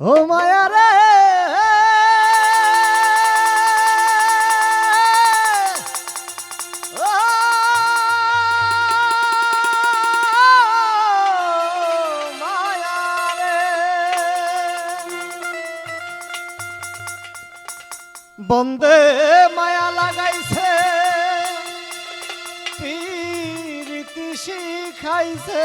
ও মায়া রে। বন্দে মায়া লাগাইছে প্রীতি শিখাইছে।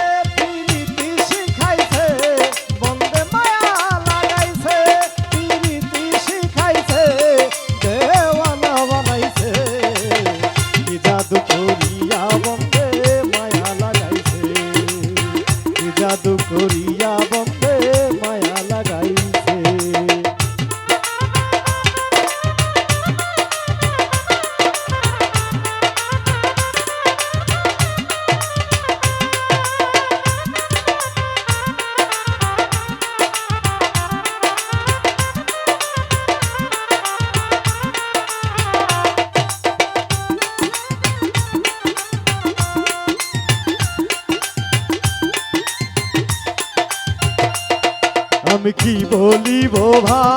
আমি কি বলিব ভাই?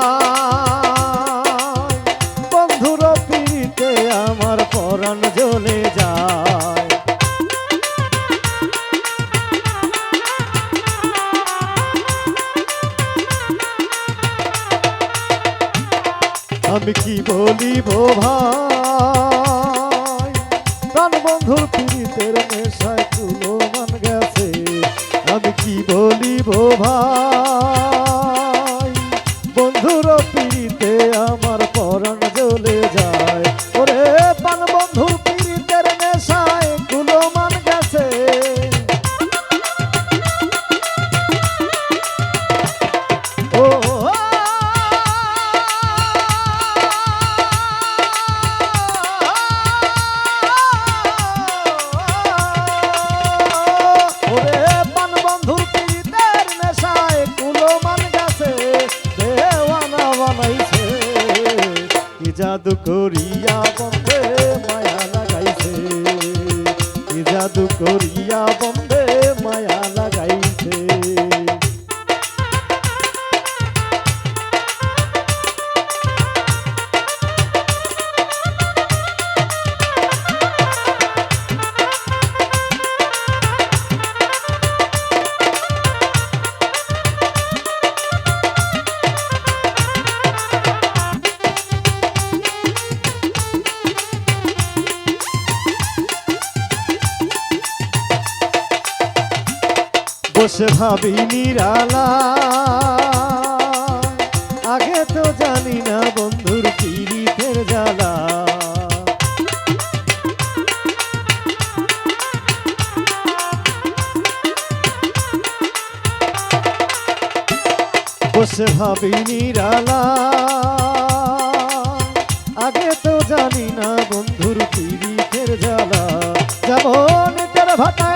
বন্ধুর পিড়িতে আমার পরাণ জ্বলে যায়। আমি কি বলিব ভাই? প্রাণ বন্ধুর পীড়িতের নেশায় তুলো মান গেছে। আমি কি বলিব ভাই? জ্বলে জাদু করিয়া বসে ভাবি নিরালা। আগে তো জানি না বন্ধুর পীড়িতের জ্বালা। বসে ভাবি নিরালা। আগে তো জানি না বন্ধুর পীড়িতের জ্বালা। যেমন তের ভাটায়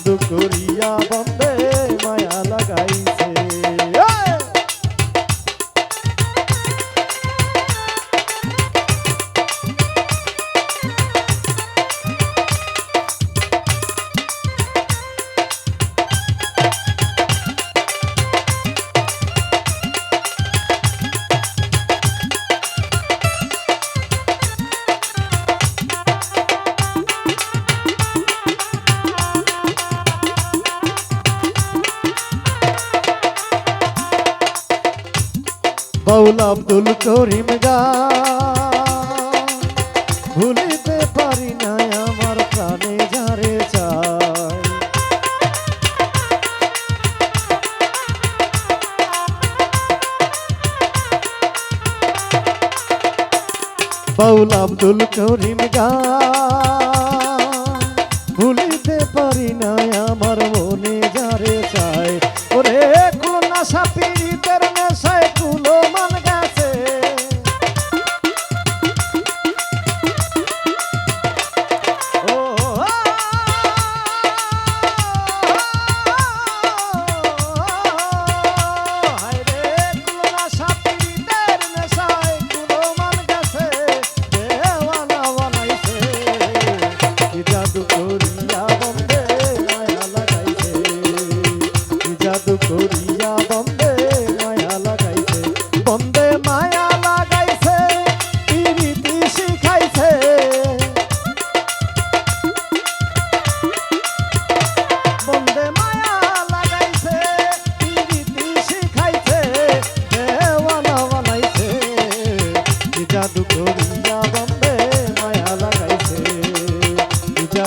সাধু করিয়া বাউল আব্দুল করিম গা। ভুলিতে পারি না আমার প্রাণে যারে চাই। বাউল আব্দুল করিম গা। ভুলিতে পারি না আমার মনে যারে চাই। ওরে কোন আশা পীড়িতের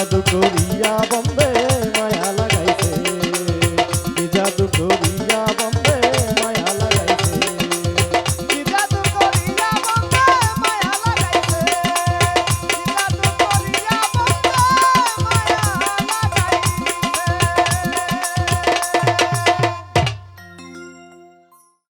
সাধু করিয়া